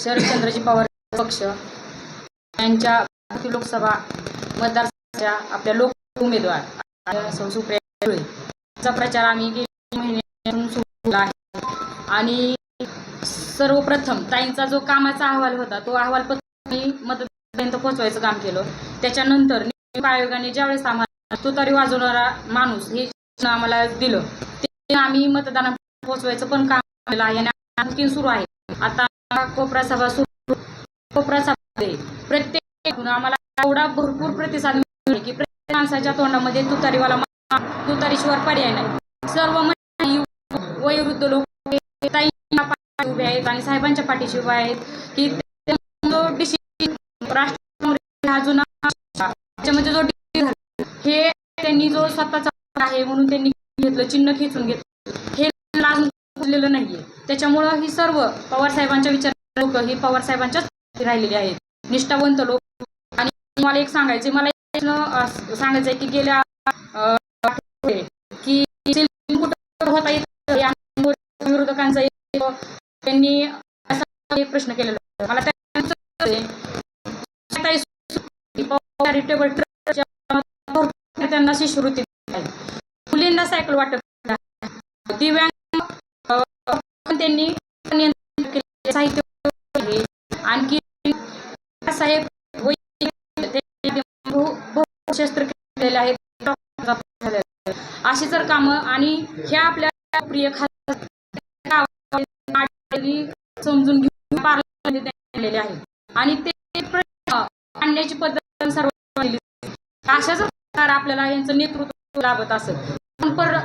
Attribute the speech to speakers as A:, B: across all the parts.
A: शरदचंद्रजी पवार पक्ष यांच्या लोकसभा मतदारसंघाच्या आपल्या लोक उमेदवार सौ सुप्रिया याचा प्रचार आम्ही गेल्या महिन्यापासून सुरू आहे. आणि सर्वप्रथम ताईंचा जो कामाचा अहवाल होता तो अहवाल मी मतदारांपर्यंत पोहोचवायचं काम केलं. त्याच्यानंतर निवडणूक आयोगाने ज्यावेळेस आम्हाला तुतारी वाजवणारा माणूस हे आम्हाला दिलं ते आम्ही मतदारांपर्यंत पोहोचवायचं पण काम केलं आहे आणि आणखी सुरू आहे. आता कोपरा सभा सुरू कोपरा सभा प्रत्येक आम्हाला एवढा भरपूर प्रतिसाद मिळतो की प्रत्येक माणसाच्या तोंडामध्ये तुतारीवाला मा- तुतारीशिवाय पर्याय नाही. सर्व वयोवृद्ध लोक उभे आहेत आणि साहेबांच्या पाठीशी उभे आहेत की जो डिसिजन राष्ट्र काँग्रेस हा जुना त्याच्यामध्ये जो हे त्यांनी जो स्वतःचा आहे म्हणून त्यांनी घेतलं चिन्ह खेचून घेतलं. झालेलं उचललेलं नाहीये. त्याच्यामुळं ही सर्व पवारसाहेबांच्या विचार लोक ही पवारसाहेबांच्याच राहिलेली आहेत. निष्ठावंत लोक. आणि मला एक सांगायचे मला एक सांगायचं आहे की गेल्या की होता येत विरोधकांचा त्यांनी असा प्रश्न केलेला मला त्यांना शिष्यवृत्ती मुलींना सायकल वाटत दिव्यांग त्यांनी साहित्य आणखी साहेब वैद्यकीय केलेले आहेत. अशी जर कामं आणि ह्या आपल्या प्रिय समजून घेऊन पार्लमेंटमध्ये केलेले आहे. आणि ते आणण्याची पद्धत सर्व अशाच प्रकार आपल्याला यांचं नेतृत्व लाभत असत पण पर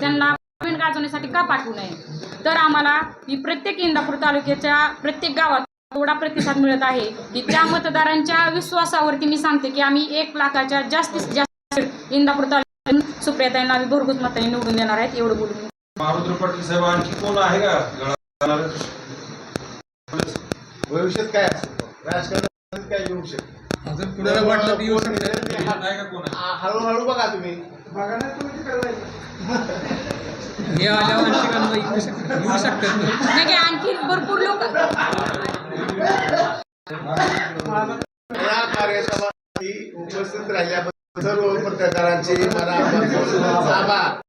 A: त्यांना नवीन गाजवण्यासाठी का पाठवू नये? तर आम्हाला ही प्रत्येक इंदापूर तालुक्याच्या प्रत्येक गावात एवढा प्रतिसाद मिळत आहे की त्या मतदारांच्या विश्वासावरती मी सांगते की आम्ही एक लाखाच्या जास्तीत जास्त इंदापूर तालुक्यातून सुप्रियाताईंना आम्ही भरघोस मतांनी निवडून देणार आहेत एवढं बोलून.
B: मारुद्र पाटील साहेब आणखी कोण आहे का? गळा
C: भविष्यात काय असेल? राजकारणात काय येऊ शकते?
D: अजून कुणाला वाटलं तर येऊ शकतं.
B: नाही का कोण आहे?
C: आ- हळूहळू बघा तुम्ही.
D: हे आल्यावर आणखी येऊ शकतात येऊ शकतात
A: आणखी भरपूर लोक
C: या कार्यक्रमासाठी उपस्थित राहिल्याबद्दल सर्व पत्रकारांचे मनापासून आभार.